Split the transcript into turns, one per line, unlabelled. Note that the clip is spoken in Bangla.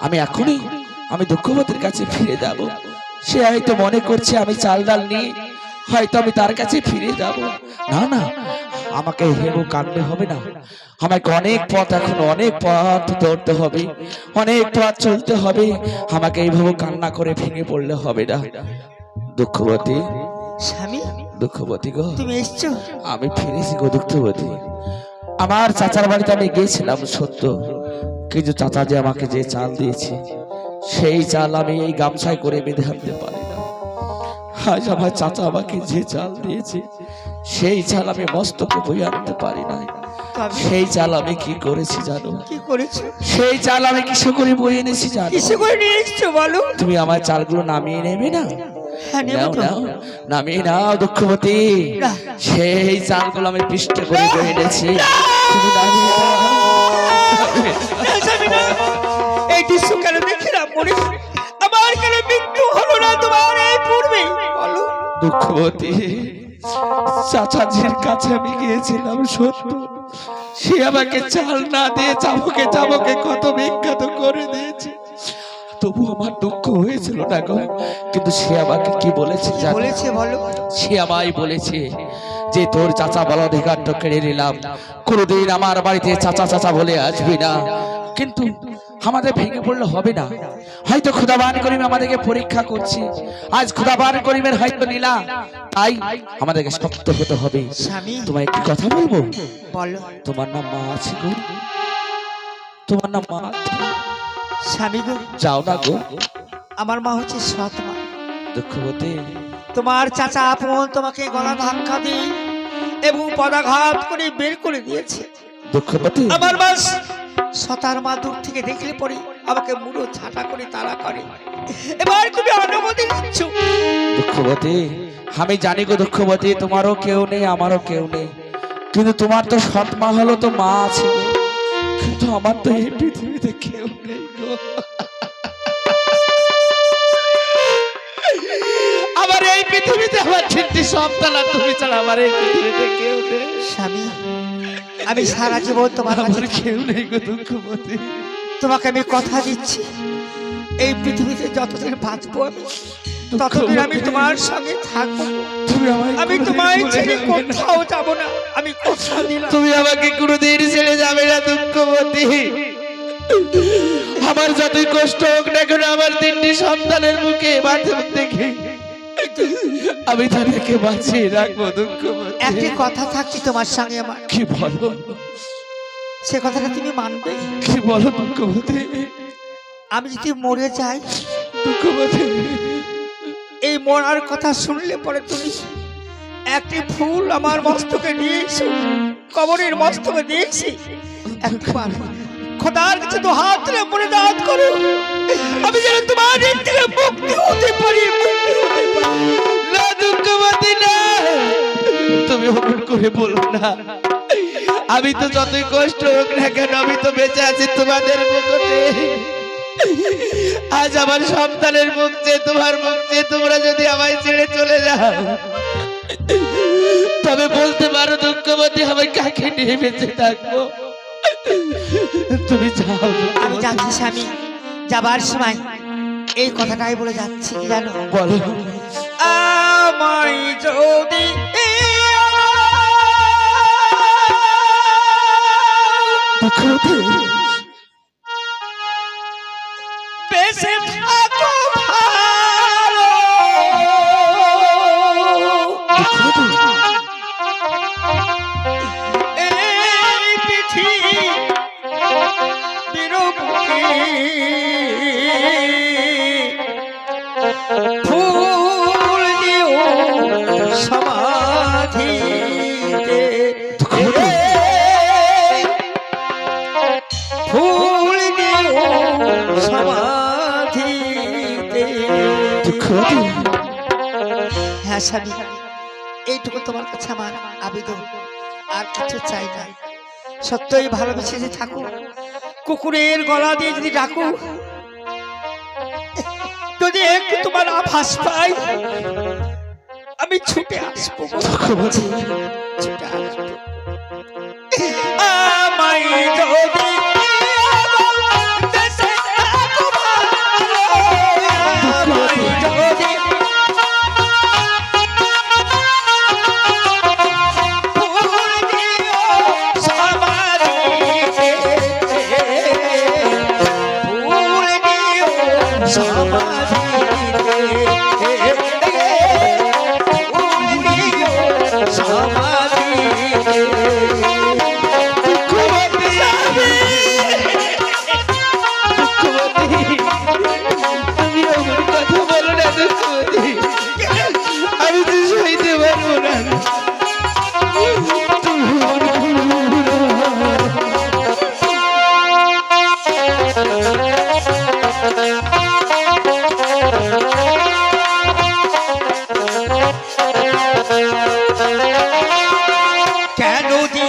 আমি এখনই আমি দুঃখবতীর কাছে ফিরে যাব। সে হয়তো মনে করছে আমি চাল ডাল নিয়ে হয়তো আমি তার কাছে ফিরে যাব। না না আমাকে হেবো কাঁদলে হবে না। আমাকে অনেক পথ এখন অনেক পথ ধরতে হবে। অনেক পথ চলতে হবে। আমাকে এইভাবে কান্না করে ভেঙে পড়লে হবে না। দুঃখবতী
স্বামী
দুঃখবতী গো।
তুমি এসছো?
আমি ফিরেছি গো দুঃখবতী। আমার চাচার বাড়িতে আমি গিয়েছিলাম সত্য কিন্তু চাচা যে আমাকে যে চাল দিয়েছে সেই চাল আমি এই গামছায় করে বেঁধে আনতে পারি না। আজ আমার চাচা আমাকে যে চাল দিয়েছে সেই চাল আমি মস্তকে বই আনতে পারি না সেই চাল আমি কি করেছি জানো?
কি করেছ?
সেই চাল আমি কিসে করে বই এনেছি জানো?
কিসে করে নিয়ে এসছো বলো?
তুমি আমার চালগুলো নামিয়ে নেবে না?
হ্যাঁ
নাও নামিয়ে নাও দুঃখবতী। সেই চালগুলো আমি পৃষ্ঠে করে বয়ে এনেছি। তুমি নামিয়ে নাও।
এই দৃশ্য কেন দেখলাম মনে আমার কেন মৃত্যু হলো না তোমার এই পূর্বে।
দুঃখবতী, চাচাজির কাছে আমি গিয়েছিলাম সত্য। সে আমাকে চাল না দিয়ে চাবকে চাবকে কত বিখ্যাত করে দিয়েছে। তবু আমার দুঃখ হয়েছিল না গো। কিন্তু সে আমাকে কি বলেছে
বলেছে বলো?
সে আমায় বলেছে যে তোর চাচা বল অধিকার তো কেড়ে নিলাম। কোনোদিন আমার বাড়িতে চাচা চাচা বলে আসবি না। কিন্তু আমাদের ভেঙে পড়লে হবে না। হয়তো খুদাবান করিম আমাদেরকে পরীক্ষা করছে। আজ খুদাবান করিমের হয়তো নিলা তাই আমাদেরকে শক্ত হতে হবে। তোমায় একটি কথা বলব?
বলো।
তোমার নাম মা আছে গো। তোমার নাম মা?
স্বামী গো।
যাও না গো।
আমার মা হচ্ছে সৎ মা।
দুঃখবতী
তোমার চাচা আপন তোমাকে গলা ধাক্কা দিয়ে এবং পদাঘাত করে বের করে দিয়েছে।
দুঃখবতী
আমার বাস সতার মা দূর থেকে দেখলে পরে আমাকে মুড়ো ছাটা করে তারা করে। এবার তুমি অনুমতি দিচ্ছ
দুঃখবতী আমি জানি গো দুঃখবতী তোমারও কেউ নেই আমারও কেউ নেই। কিন্তু তোমার তো সৎ মা হলো তো মা আছে। কিন্তু আমার তো এই পৃথিবীতে কেউ নেই গো। আমার এই পৃথিবীতে আমার সন্তান আর তুমি ছাড়া আমার এই পৃথিবীতে কেউ নেই।
স্বামী আমি সারা জীবন তোমার
আমার কেউ নেই গো দুঃখবতী।
তোমাকে আমি কথা দিচ্ছি। এই পৃথিবীতে যতদিন বাঁচবো আমি ততদিন আমি তোমার সঙ্গে থাকব। আমি তোমায় ছেড়ে কোথাও যাব না। আমি কথা দিলাম।
তুমি আমাকে কোনোদিন ছেড়ে যাবে না দুঃখবতী। আমার যতই কষ্ট হোক না কেন আমার তিনটি সন্তানের মুখে মাঝে দেখে। আমি তাদেরকে বাঁচিয়ে রাখব দুঃখ
একটি কথা থাকছি তোমার সঙ্গে আমার।
কি বলো?
সে কথাটা তুমি মানবে?
কি বলো দুঃখবতী?
আমি যদি মরে যাই?
দুঃখবতী।
মরার কথা শুনলে পরে তুমি একটি ফুল আমার মস্তকে এসো কবরের মস্তকে দিয়েছি। একবার খোদার কাছে তো হাত তুলে মনে দাঁত করো। আমি যেন তোমার দিক থেকে মুক্তি হতে পারি, মুক্তি হতে পারি।
না দুঃখবতী না তুমি অমন করে বলো না। আমি তো যতই কষ্ট হোক না কেন, আমি তো বেঁচে আছি তোমাদের মুখতে আজ আমার সন্তানের মুখ চেয়ে তোমার মুখ চেয়ে তোমরা যদি আমায় ছেড়ে চলে যাও তবে বলতে পারো দুঃখবতী আমি কাকে নিয়ে বেঁচে থাকব? তুমি যাও।
আমি। যাচ্ছি স্বামী যাবার সময়। এই কথাটাই বলে যাচ্ছি কি জানো?
বলো।
আমায় যদি
দুঃখবতী
সমাধিতে ফুল দিও সমাধিতে হ্যাঁ স্বামী এইটুকু তোমার কাছে আমার আবেদন। আর কিছু চাই না। সত্যই ভালোবেসে যে থাকো কুকুরের গলা দিয়ে যদি ডাকো যদি একটু তোমার আভাস পাই আমি ছুটে আসব ছুটে আসব আমায় Shabbat. নদী